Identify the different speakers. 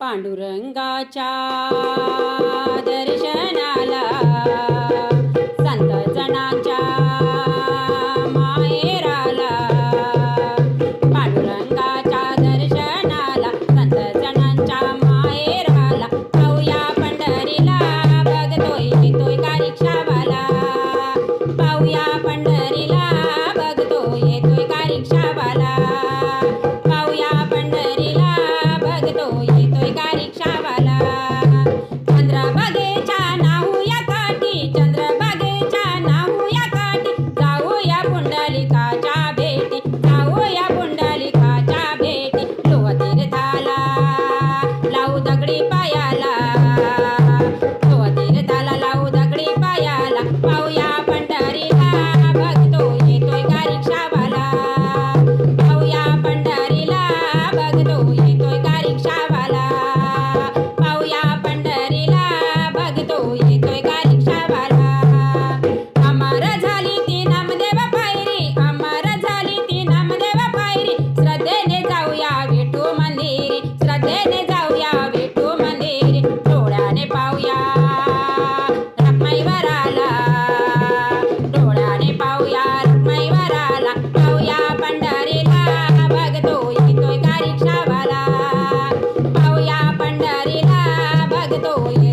Speaker 1: पांडुरंगाच्या दर्शनाला संत जणांच्या माहेराला. पांडुरंगाच्या दर्शनाला संत जणांच्या माहेराला. पाहूया पंढरीला बघतोय येतोय का रिक्षावाला. पाहूया पंढरीला बघतोय येतोय का रिक्षावाला. the door. todo. Y...